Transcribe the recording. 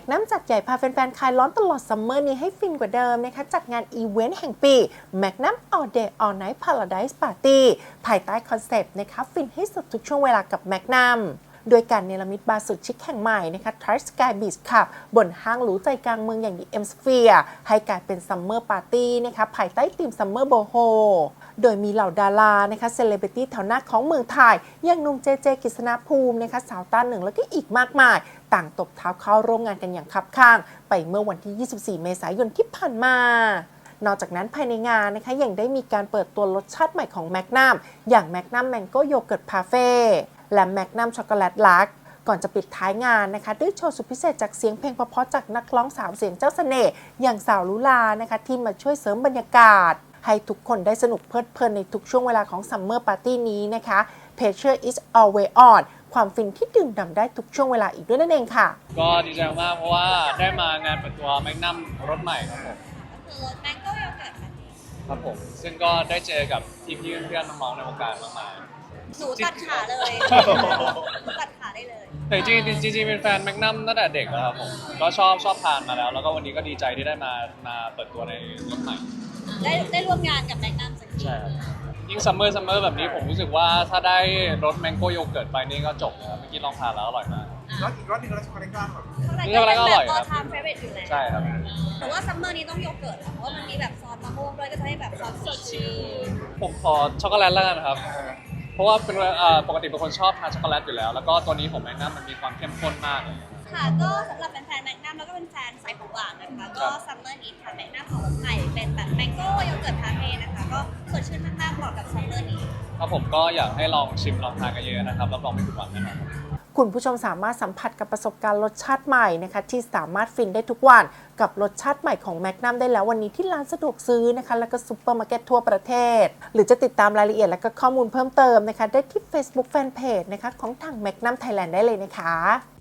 กนัมจัดใหญ่พาแฟนๆ คลายร้อนตลอดซัมเมอร์นี้ให้ฟินกว่าเดิมนะคะจัดงานอีเวนต์แห่งปีแมกนัม All Day All Night Paradise Party ภายใต้คอนเซปต์นะคะฟินให้สุดทุกช่วงเวลากับแมกนัม โดยการเนรมิตบาร์สุดชิคแห่งใหม่นะคะ t r i Sky Beach Club บนห้างหรูใจกลางเมืองอย่าง The M Sphere ให้กลายเป็นซัมเมอร์ปาร์ตี้นะคะภายใต้ธีมซัมเมอร์โบโฮโดยมีเหล่าดารานะคะเซเลบริตี้แถวหน้าของเมืองไทย อย่างนุ่มเจเจกิษณภูมินะคะสาวต้าหนึ่งแล้วก็อีกมากมาย ต่างตบเท้าเข้าร่วมงานกันอย่างคับข้าง ไปเมื่อวันที่ 24 เมษายนที่ผ่านมานอกจากนั้นภายในงานนะคะยังได้มีการเปิดตัวรสชาติใหม่ของแมกนัมอย่างแมกนัมแมงโก้โยเกิร์ตพาเฟ่ และแมกนัมช็อกโกแลตลักก่อนจะปิดท้ายงานนะคะ ด้วยโชว์สุดพิเศษจากเสียงเพลงเพราะๆจากนักร้องสาวเสียงเจ้าเสน่ห์อย่างสาวลุลานะคะ ที่มาช่วยเสริมบรรยากาศ ให้ทุกคนได้สนุกเพลิดเพลินในทุกช่วงเวลาของซัมเมอร์ปาร์ตี้นี้นะคะ Pleasure is always on ความฟินที่ดื่มด่ำได้ทุกช่วงเวลาอีกด้วยนั่นเองค่ะ ก็ดีใจมากเพราะว่าได้มางานเปิดตัวแมกนัมรถใหม่ครับผมก็คือแมงโก้โยเกิร์ตค่ะครับผมซึ่งก็ได้เจอกับพี่พี่ๆเพื่อนๆน้องๆในวงการมากมาย หนูตัดขาเลยหนูตัดขาได้เลย แต่จริงๆจริงๆเป็นแฟนแมกนัมตั้งแต่เด็กแล้วครับผมก็ชอบชอบทานมาแล้ว แล้วก็วันนี้ก็ดีใจที่ได้มามาเปิดตัวในรถใหม่ ได้ได้ร่วมงานกับแมกนัมสักทีใช่ครับ ยิ่งซัมเมอร์ซัมเมอร์แบบนี้ผมรู้สึกว่าถ้าได้รสแมงโก้โยเกิร์ตไปนี่ก็จบเลยครับเมื่อกี้ลองทานแล้วอร่อยมาก รสอีกรสหนึงรสช็อกโกแลตก้อนแบบข้างในนี่ก็ก็เป็นอร่อยแบบครับ all time favorite อยู่แล้วใช่ครับ แต่ว่าซัมเมอร์นี้ต้องโยเกิร์ตอะเพราะว่ามันมีแบบซอสมะม่วงด้วยก็จะให้แบบซอสสดชื่นผมขอช็อกโกแลตแล้วกันครับ เพราะว่าเป็นเอ่อปกติเป็นคนชอบทานช็อกโกแลตอยู่แล้ว แล้วก็ตัวนี้ของแมกนัมมันมีความเข้มข้นมากเลย ค่ะก็สำหรับแฟนๆแมกนัมแล้วก็เป็นแฟนสายของหวานนะคะ ก็ซัมเมอร์นี้ค่ะแมกนัมของรสใหม่เป็นแบบแมงโก้โยเกิร์ตพาเฟ่นะคะก็สดชื่นมากๆเหมาะกับซัมเมอร์นี้ ครับผมก็อยากให้ลองชิมลองทานกันเยอะนะครับรับรองไม่ผิดหวังแน่นอน คุณผู้ชมสามารถสัมผัสกับประสบการณ์รสชาติใหม่นะคะที่สามารถฟินได้ทุกวันกับรสชาติใหม่ของแมกนัมได้แล้ววันนี้ที่ร้านสะดวกซื้อนะคะแล้วก็ซุปเปอร์มาร์เก็ตทั่วประเทศ หรือจะติดตามรายละเอียดและก็ข้อมูลเพิ่มเติมนะคะได้ที่ Facebook Fanpage นะคะของทางแมกนัมไทยแลนด์ได้เลยนะคะ